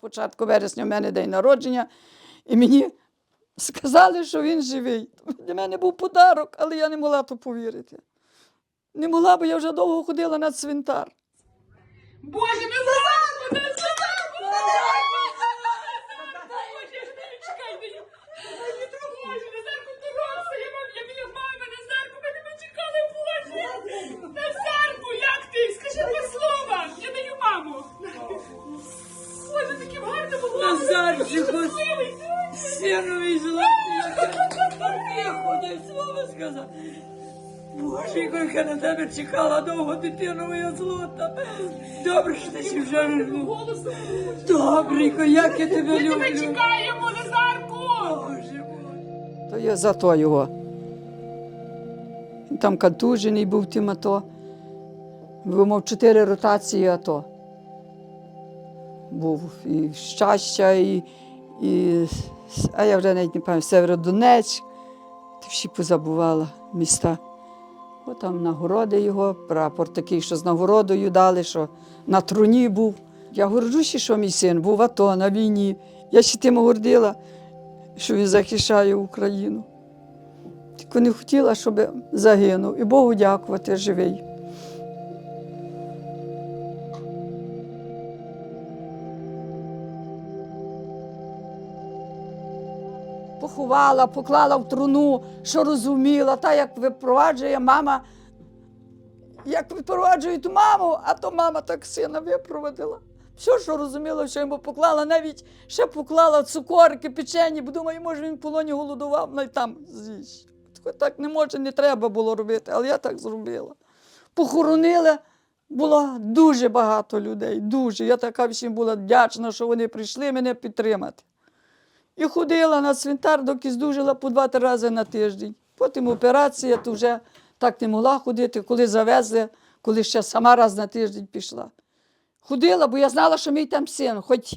початку вересня в мене день народження, і мені сказали, що він живий. Для мене був подарок, але я не могла то повірити. Не могла, бо я вже довго ходила на цвинтар. Боже, не Щасливий. синові золотий, слово сказати. Боже, яка на тебе чекала довго дитину моя злота. Добре, що ти ще вже. Голосом. Добренько, як я тебе Ми тебе люблю. чекаємо, Назарку! Боже мой. То я за то його. Там контужений був тим АТО. Був мав чотири ротації АТО. Був і щастя, і, і а я вже навіть не пам'ятаю, Северодонець. Всі позабувала міста. От там нагороди його, прапор такий, що з нагородою дали, що на труні був. Я горжуся, що мій син був в АТО на війні. Я ще тим гордила, що він захищає Україну. Тільки не хотіла, щоб загинув. І Богу дякувати, живий. Поховала, поклала в труну, що розуміла, та як випроваджує мама, як випроваджують маму, а то мама так сина випроводила. Все, що розуміла, що йому поклала, навіть ще поклала цукорки, печені, бо думаю, може він в полоні голодував, най там з'їсть. Так не може, не треба було робити, але я так зробила. Похоронили, було дуже багато людей, дуже. Я така всім була вдячна, що вони прийшли мене підтримати. І ходила на цвинтар, доки здужила по два-три рази на тиждень. Потім операція, то вже так не могла ходити, коли завезли, коли ще сама раз на тиждень пішла. Ходила, бо я знала, що мій там син, хоч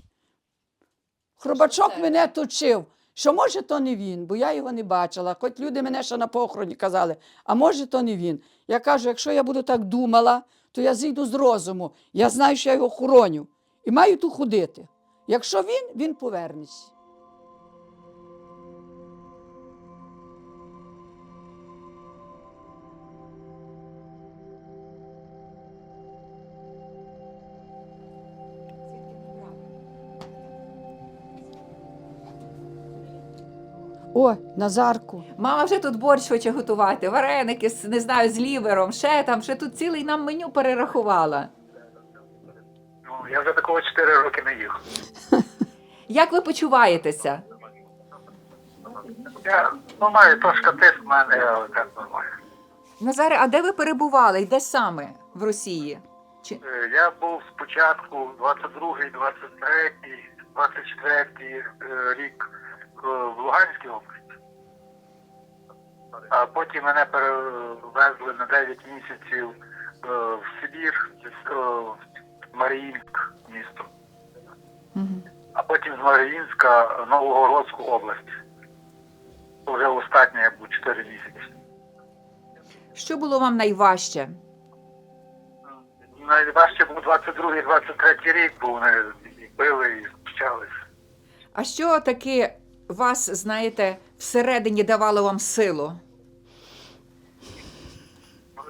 хробачок мене точив, що може то не він, бо я його не бачила. Хоч люди мене ще на похороні казали, а може то не він. Я кажу, якщо я буду так думала, то я зійду з розуму. Я знаю, що я його хороню і маю тут ходити. Якщо він, він повернеться. О, Назарку. Мама вже тут борщ хоче готувати, вареники, з, не знаю, з лівером, ще там, ще тут цілий нам меню перерахувала. Ну, я вже такого 4 роки не їв. Як ви почуваєтеся? Я ну, маю трошки тиск в мене, але так нормально. Назаре, а де ви перебували? І де саме в Росії? Чи... Е, Я був спочатку 22-й, 23-й, 24-й е, рік в Луганській області. А потім мене перевезли на 9 місяців е, в Сибір, в Маріїнськ місто. А потім з Маріїнська в Новогородську область. Вже останнє я був 4 місяці. Що було вам найважче? Найважче був 22-23 рік, бо вони били і почалися. А що таки вас, знаєте, всередині давало вам силу?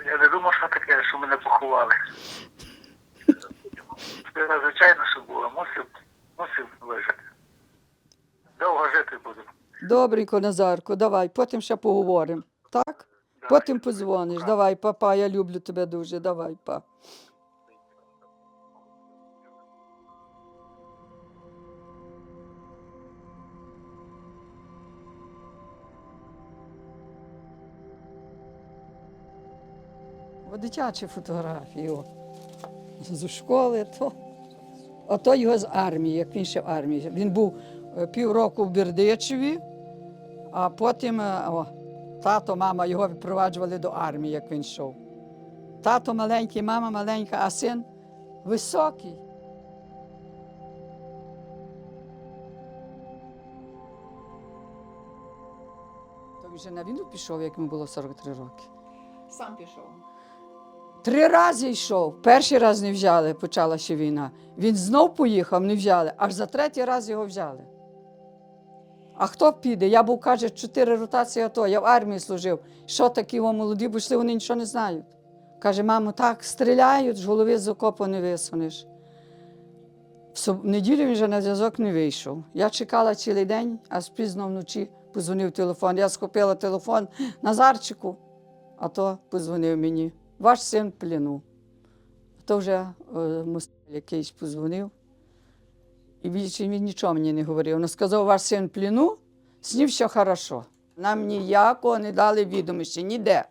Я не думав, що таке, що мене поховали. Це звичайно, що було. Мусив, мусив вижити. Довго жити буду. Добренько, Назарко, давай, потім ще поговоримо. Так? Потім подзвониш. Давай, папа, я люблю тебе дуже. Давай, па. О, Дитячі фотографії. З школи, то. Ото його з армії, як він ще в армії. Він був е, півроку в Бердичеві, а потім е, о, тато, мама його відпроваджували до армії, як він йшов. Тато маленький, мама маленька, а син високий. То вже на війну пішов, як йому було 43 роки. Сам пішов. Три рази йшов. Перший раз не взяли, почалася війна. Він знов поїхав, не взяли. Аж за третій раз його взяли. А хто піде? Я був, каже, чотири ротації АТО, я в армії служив. Що такі о, молоді пішли, вони нічого не знають. Каже, мамо, так, стріляють, з голови з окопу не висунеш. В неділю він вже на зв'язок не вийшов. Я чекала цілий день, а пізно вночі позвонив телефон. Я схопила телефон Назарчику, а то позвонив мені. Ваш син в плену. То вже е, Мусталь якийсь позвонив. І більше він нічого мені не говорив. Він сказав, ваш син в плену, з ним все хорошо. Нам ніякого не дали відомості, ніде.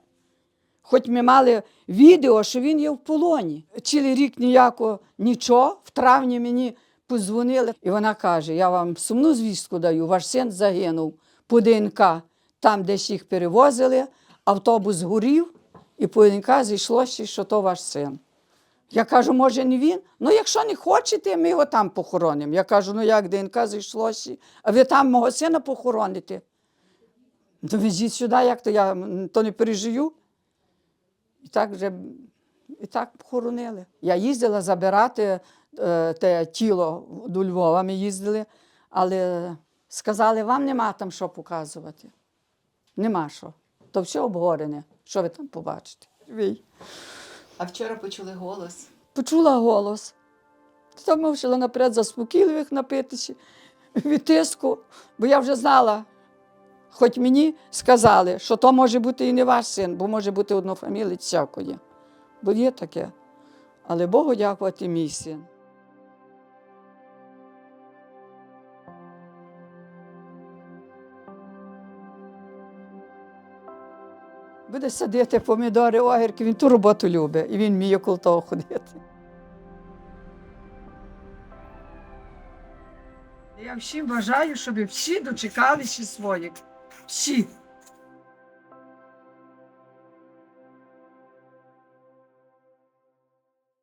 Хоч ми мали відео, що він є в полоні. Цілий рік ніякого нічого. В травні мені подзвонили. І вона каже: я вам сумну звістку даю, ваш син загинув по ДНК. Там, десь їх перевозили, автобус згорів, і по зійшлося, що то ваш син. Я кажу, може, не він? Ну, якщо не хочете, ми його там похоронимо. Я кажу, ну як ДНК зійшлося, а ви там мого сина похороните? Ну, везіть сюди, як то я то не пережию. І так вже і так похоронили. Я їздила забирати е, те тіло до Львова, ми їздили, але сказали, вам нема там що показувати. Нема що. То все обгорене. Що ви там побачите? Ви. А вчора почули голос. Почула голос. Та мовчала наперед заспокійливих напитися від тиску, бо я вже знала. Хоч мені сказали, що то може бути і не ваш син, бо може бути однофамілець всякої. Бо є таке. Але Богу дякувати, мій син. Буде садити помідори, огірки, він ту роботу любить, і він вміє коло того ходити. Я всім бажаю, щоб всі дочекалися своїх. Всі.